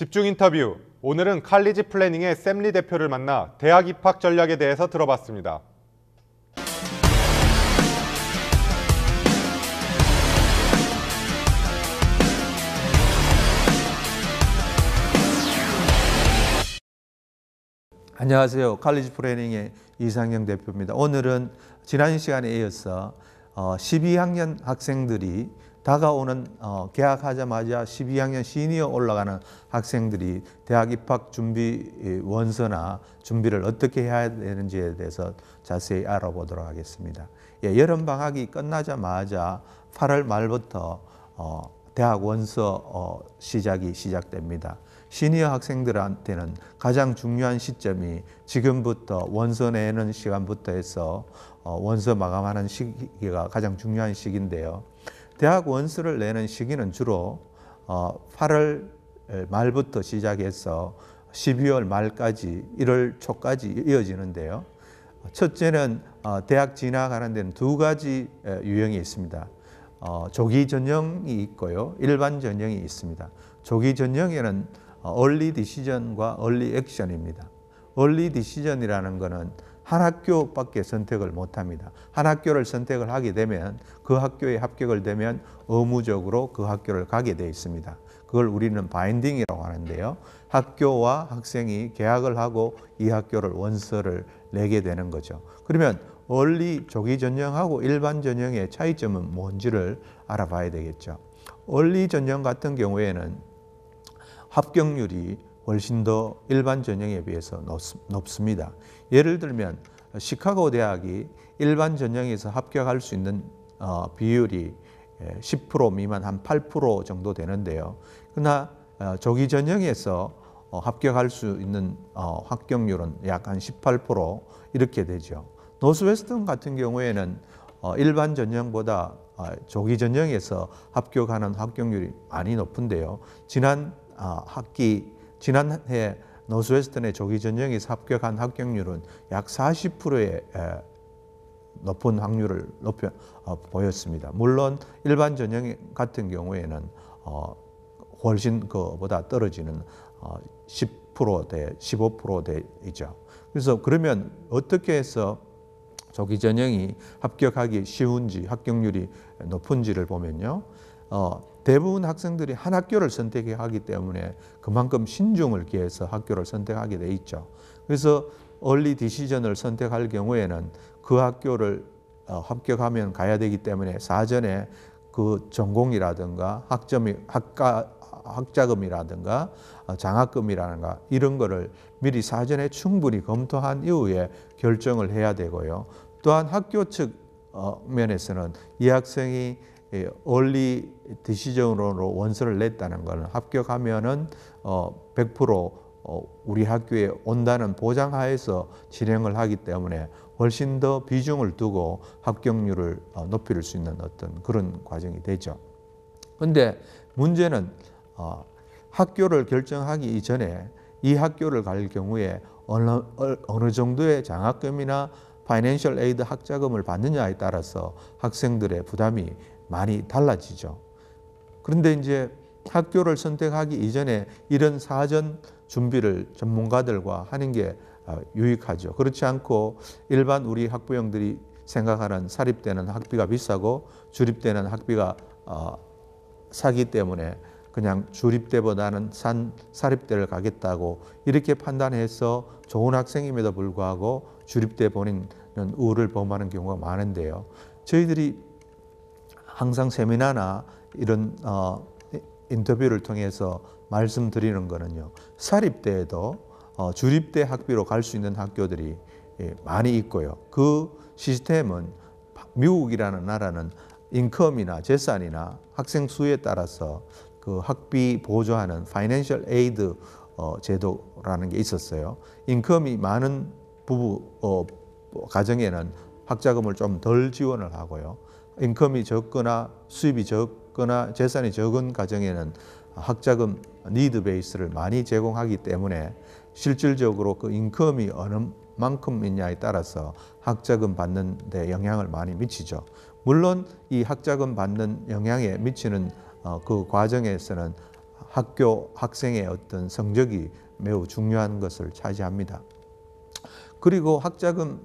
집중 인터뷰. 오늘은 칼리지 플래닝의 샘리 대표를 만나 대학 입학 전략에 대해서 들어봤습니다. 안녕하세요. 칼리지 플래닝의 이상영 대표입니다. 오늘은 지난 시간에 이어서 12학년 학생들이 다가오는 어, 개학하자마자 12학년 시니어 올라가는 학생들이 대학 입학 준비 원서나 준비를 어떻게 해야 되는지에 대해서 자세히 알아보도록 하겠습니다. 예, 여름 방학이 끝나자마자 8월 말부터 어, 대학 원서 어, 시작이 시작됩니다. 시니어 학생들한테는 가장 중요한 시점이 지금부터 원서 내는 시간부터 해서 어, 원서 마감하는 시기가 가장 중요한 시기인데요. 대학 원서를 내는 시기는 주로 8월 어, 말부터 시작해서 12월 말까지 1월 초까지 이어지는데요. 첫째는 어, 대학 진학하는 데는 두 가지 유형이 있습니다. 어, 조기 전형이 있고요. 일반 전형이 있습니다. 조기 전형에는 얼리 디시전과 얼리 액션입니다. 얼리 디시전이라는 것은 한 학교밖에 선택을 못 합니다. 한 학교를 선택을 하게 되면 그 학교에 합격을 되면 의무적으로 그 학교를 가게 돼 있습니다. 그걸 우리는 바인딩이라고 하는데요. 학교와 학생이 계약을 하고 이 학교를 원서를 내게 되는 거죠. 그러면 원리 조기 전형하고 일반 전형의 차이점은 뭔지를 알아봐야 되겠죠. 원리 전형 같은 경우에는 합격률이 훨씬 더 일반 전형에 비해서 높 습니다. 예를 들면 시카고 대학이 일반 전형에서 합격할 수 있는 어, 비율이 10% 미만 한 8% 정도 되는데요. 그러나 어, 조기 전형에서 어, 합격할 수 있는 합격률은 약 한 18% 이렇게 되죠. 노스웨스턴 같은 경우에는 일반 전형보다 조기 전형에서 합격하는 합격률이 많이 높은데요. 지난 학기 지난해 노스웨스턴의 조기 전형에서 합격한 합격률은 약 40%의 높은 확률을 높여 어, 보였습니다. 물론 일반 전형 같은 경우에는 어, 훨씬 그보다 떨어지는 어, 10%대, 15%대이죠. 그래서 그러면 어떻게 해서 조기 전형이 합격하기 쉬운지 합격률이 높은지를 보면요. 어, 대부분 학생들이 한 학교를 선택하기 때문에 그만큼 신중을 기해서 학교를 선택하게 돼 있죠. 그래서 얼리 디시전을 선택할 경우에는 그 학교를 어, 합격하면 가야 되기 때문에 사전에 그 전공이라든가 학점이 학과 학자금이라든가 어, 장학금이라든가 이런 거를 미리 사전에 충분히 검토한 이후에 결정을 해야 되고요. 또한 학교 측 어, 면에서는 이 학생이 얼리 디시전으로 원서를 냈다는 것은 합격하면은 어, 100% 어, 우리 학교에 온다는 보장하에서 진행을 하기 때문에 훨씬 더 비중을 두고 합격률을 어, 높일 수 있는 어떤 그런 과정이 되죠. 근데 문제는 어, 학교를 결정하기 이전에 이 학교를 갈 경우에 어느, 어느 정도의 장학금이나 파이낸셜 에이드 학자금을 받느냐에 따라서 학생들의 부담이 많이 달라지죠. 그런데 이제 학교를 선택하기 이전에 이런 사전 준비를 전문가들과 하는 게 어, 유익하죠. 그렇지 않고 일반 우리 학부형들이 생각하는 사립대는 학비가 비싸고 주립대는 학비가 어, 사기 때문에 그냥 주립대보다는 산 사립대를 가겠다고 이렇게 판단해서 좋은 학생임에도 불구하고 주립대 본인은 우를 범하는 경우가 많은데요. 저희들이 항상 세미나나 이런 어, 인터뷰를 통해서 말씀드리는 거는요. 사립대에도 어, 주립대 학비로 갈 수 있는 학교들이 예, 많이 있고요. 그 시스템은 미국이라는 나라는 인컴이나 재산이나 학생 수에 따라서 그 학비 보조하는 파이낸셜 에이드 어, 제도라는 게 있었어요. 인컴이 많은 부부 어, 가정에는 학자금을 좀 덜 지원을 하고요. 인컴이 적거나 수입이 적거나 재산이 적은 가정에는 학자금 니드 베이스를 많이 제공하기 때문에 실질적으로 그 인컴이 어느 만큼 있냐에 따라서 학자금 받는 데 영향을 많이 미치죠. 물론 이 학자금 받는 영향에 미치는 어, 그 과정에서는 학교 학생의 어떤 성적이 매우 중요한 것을 차지합니다. 그리고 학자금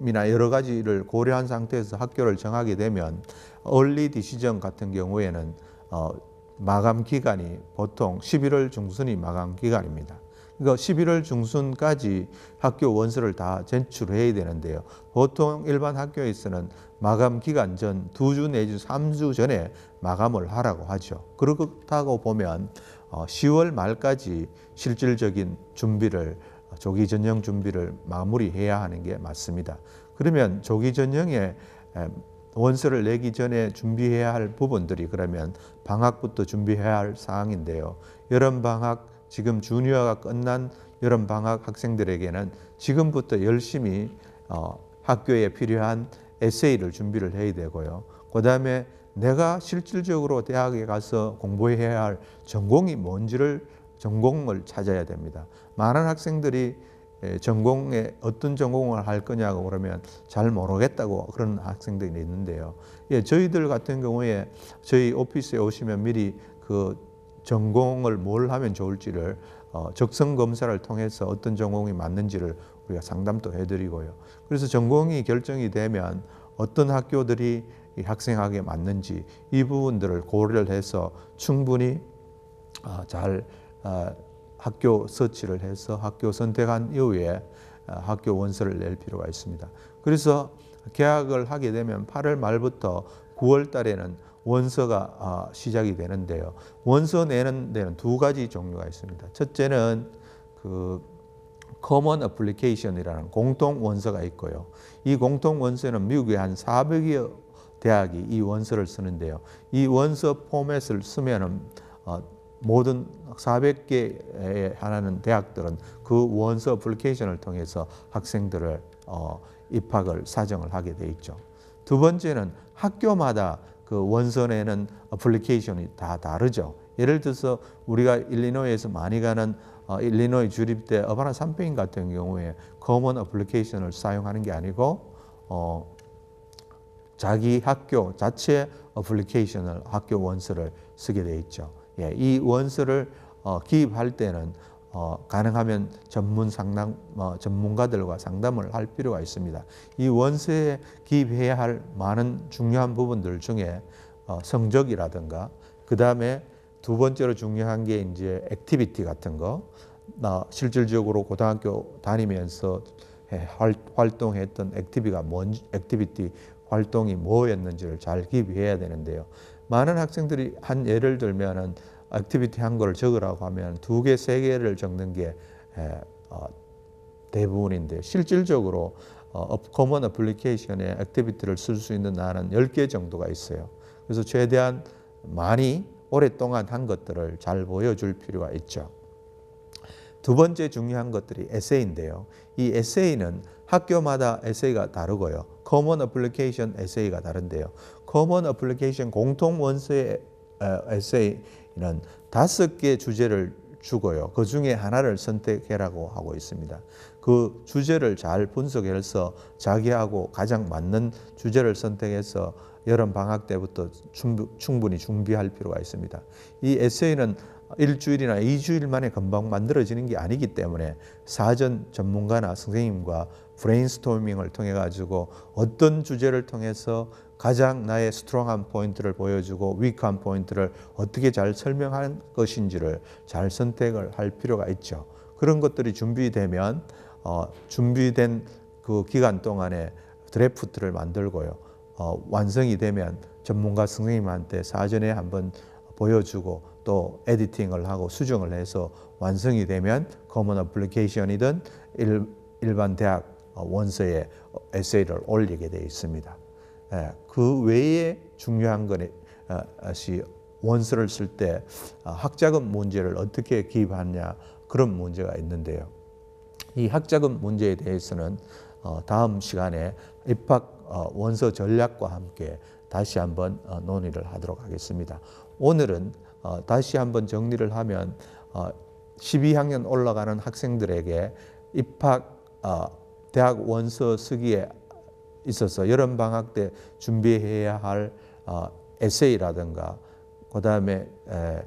이나 여러 가지를 고려한 상태에서 학교를 정하게 되면 얼리 디시전 같은 경우에는 어, 마감 기간이 보통 11월 중순이 마감 기간입니다. 그러니까 11월 중순까지 학교 원서를 다 제출해야 되는데요. 보통 일반 학교에서는 마감 기간 전 두 주 내지 삼주 전에 마감을 하라고 하죠. 그렇다고 보면 어, 10월 말까지 실질적인 준비를 조기 전형 준비를 마무리해야 하는 게 맞습니다. 그러면 조기 전형에 에, 원서를 내기 전에 준비해야 할 부분들이 그러면 방학부터 준비해야 할 사항인데요. 여름 방학 지금 주니어가 끝난 여름 방학 학생들에게는 지금부터 열심히 어, 학교에 필요한 에세이를 준비를 해야 되고요. 그다음에 내가 실질적으로 대학에 가서 공부해야 할 전공이 뭔지를 전공을 찾아야 됩니다. 많은 학생들이 에, 전공에 어떤 전공을 할 거냐고 그러면 잘 모르겠다고 그런 학생들이 있는데요. 예, 저희들 같은 경우에 저희 오피스에 오시면 미리 그 전공을 뭘 하면 좋을지를 어, 적성 검사를 통해서 어떤 전공이 맞는지를 우리가 상담도 해드리고요. 그래서 전공이 결정이 되면 어떤 학교들이 이 학생에게 맞는지 이 부분들을 고려를 해서 충분히 어, 잘 어, 학교 서치를 해서 학교 선택한 이후에 어, 학교 원서를 낼 필요가 있습니다. 그래서 계약을 하게 되면 8월 말부터 9월 달에는 원서가 어, 시작이 되는데요. 원서 내는 데는 두 가지 종류가 있습니다. 첫째는 그 Common Application이라는 공통 원서가 있고요. 이 공통 원서는 미국의 한 400여 대학이 이 원서를 쓰는데요. 이 원서 포맷을 쓰면은 어, 모든 400개에 하나는 대학들은 그 원서 어플리케이션을 통해서 학생들을 어, 입학을 사정을 하게 돼 있죠. 두 번째는 학교마다 그 원서 내는 어플리케이션이 다 다르죠. 예를 들어서 우리가 일리노이에서 많이 가는 어, 일리노이 주립대 어바나 삼페인 같은 경우에 커먼 어플리케이션을 사용하는 게 아니고 어, 자기 학교 자체 어플리케이션을 학교 원서를 쓰게 돼 있죠. 예, 이 원서를 어, 기입할 때는 어, 가능하면 전문 상담 어, 전문가들과 상담을 할 필요가 있습니다. 이 원서에 기입해야 할 많은 중요한 부분들 중에 어, 성적이라든가 그 다음에 두 번째로 중요한 게 이제 액티비티 같은 거, 나 실질적으로 고등학교 다니면서 활동했던 액티비가 뭔 액티비티 활동이 뭐였는지를 잘 기입해야 되는데요. 많은 학생들이 한 예를 들면 은 액티비티 한걸 적으라고 하면 두 개, 세 개를 적는 게 에, 어, 대부분인데 실질적으로 어, 커먼 어플리케이션에 액티비티를 쓸 수 있는 날은 10개 정도가 있어요. 그래서 최대한 많이 오랫동안 한 것들을 잘 보여줄 필요가 있죠. 두 번째 중요한 것들이 에세이인데요. 이 에세이는 학교마다 에세이가 다르고요. 커먼 어플리케이션 에세이가 다른데요. 커먼 어플리케이션 공통 원서의 어, 에세이는 다섯 개 주제를 주고요. 그 중에 하나를 선택해라고 하고 있습니다. 그 주제를 잘 분석해서 자기하고 가장 맞는 주제를 선택해서 여름 방학 때부터 충분- 충분히 준비할 필요가 있습니다. 이 에세이는 일주일이나 이주일 만에 금방 만들어지는 게 아니기 때문에 사전 전문가나 선생님과 브레인스토밍을 통해 가지고 어떤 주제를 통해서 가장 나의 스트롱한 포인트를 보여주고 위크한 포인트를 어떻게 잘 설명할 것인지를 잘 선택을 할 필요가 있죠. 그런 것들이 준비되면 어, 준비된 그 기간 동안에 드래프트를 만들고요. 어, 완성이 되면 전문가 선생님한테 사전에 한번 보여주고 또 에디팅을 하고 수정을 해서 완성이 되면 커먼 어플리케이션이든 일, 일반 대학 어, 원서에 에세이를 올리게 되어 있습니다. 예, 그 외에 중요한 것이 원서를 쓸때 어, 학자금 문제를 어떻게 기입하냐 그런 문제가 있는데요. 이 학자금 문제에 대해서는 어, 다음 시간에 입학 어, 원서 전략과 함께 다시 한번 어, 논의를 하도록 하겠습니다. 오늘은 어, 다시 한번 정리를 하면 어, 12학년 올라가는 학생들에게 입학 어, 대학 원서 쓰기에 있어서 여름 방학 때 준비해야 할 어, 에세이라든가 그다음에 에,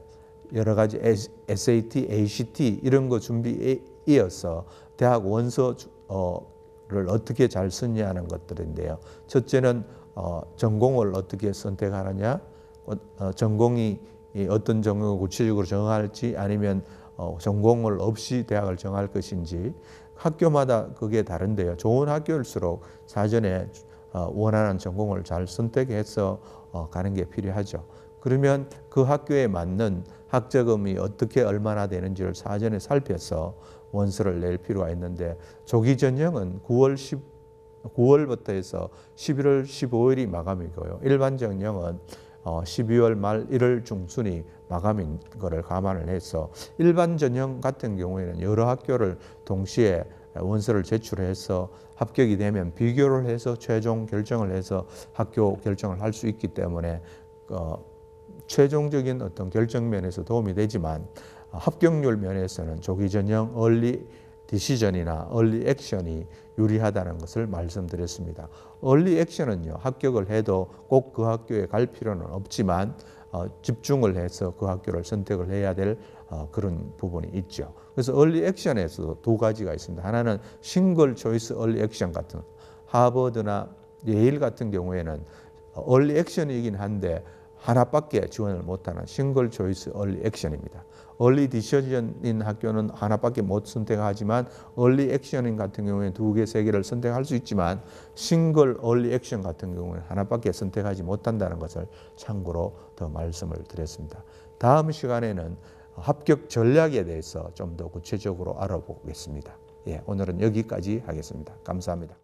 여러 가지 SAT, ACT 이런 거 준비에 이어서 대학 원서를 어떻게 잘 쓰냐는 것들인데요. 첫째는 어, 전공을 어떻게 선택하느냐, 어, 어, 전공이 이 어떤 전공을 구체적으로 정할지 아니면 어, 전공을 없이 대학을 정할 것인지 학교마다 그게 다른데요. 좋은 학교일수록 사전에 어, 원하는 전공을 잘 선택해서 어, 가는 게 필요하죠. 그러면 그 학교에 맞는 학자금이 어떻게 얼마나 되는지를 사전에 살펴서 원서를 낼 필요가 있는데 조기 전형은 9월 10 9월부터 해서 11월 15일이 마감이고요. 일반 전형은 어, 12월 말 1월 중순이 마감인 거를 감안을 해서 일반 전형 같은 경우에는 여러 학교를 동시에 원서를 제출해서 합격이 되면 비교를 해서 최종 결정을 해서 학교 결정을 할 수 있기 때문에 어, 최종적인 어떤 결정 면에서 도움이 되지만 어, 합격률 면에서는 조기 전형 얼리 디시전이나 얼리 액션이 유리하다는 것을 말씀드렸습니다. 얼리 액션은요 합격을 해도 꼭 그 학교에 갈 필요는 없지만 어, 집중을 해서 그 학교를 선택을 해야 될 어, 그런 부분이 있죠. 그래서 얼리 액션에서도 두 가지가 있습니다. 하나는 싱글 초이스 얼리 액션 같은 하버드나 예일 같은 경우에는 얼리 액션이긴 한데 하나밖에 지원을 못하는 싱글 초이스 얼리 액션입니다. 얼리 디시전인 학교는 하나밖에 못 선택하지만 얼리 액션인 같은 경우에 두 개, 세 개를 선택할 수 있지만 싱글 얼리 액션 같은 경우는 하나밖에 선택하지 못한다는 것을 참고로 더 말씀을 드렸습니다. 다음 시간에는 합격 전략에 대해서 좀 더 구체적으로 알아보겠습니다. 예, 오늘은 여기까지 하겠습니다. 감사합니다.